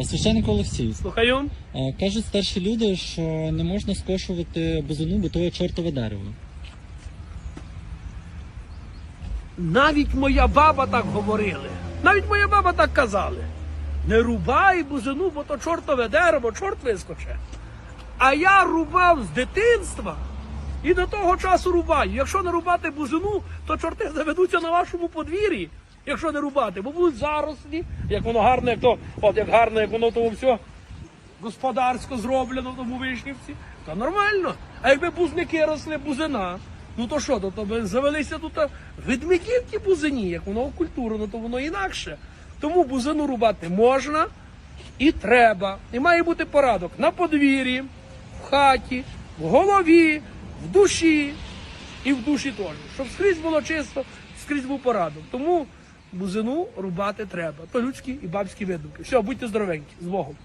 Е, Священник Олексій. Слухаю. е, Кажуть старші люди, що не можна скошувати бузину, бо то є чортове дерево. Навіть моя баба так говорили. Навіть моя баба так казали. Не рубай бузину, бо то чортове дерево, чорт вискоче. А я рубав з дитинства і до того часу рубаю. Якщо не рубати бузину, то чорти заведуться на вашому подвір'ї. Якщо не рубати, бо будуть зарослі, як воно гарне, як то, от як гарне, як воно того все господарсько зроблено в тому вишнівці, то нормально. А якби бузники росли бузина, ну то що, то, то завелися тут а, ведмеді ті бузині, як воно окультурено, то воно інакше. Тому бузину рубати можна і треба. І має бути порядок на подвір'ї, в хаті, в голові, в душі і в душі теж. Щоб скрізь було чисто, скрізь був порядок. Тому бузину рубати треба. То людські і бабські видумки. Все, будьте здоровенькі, з Богом.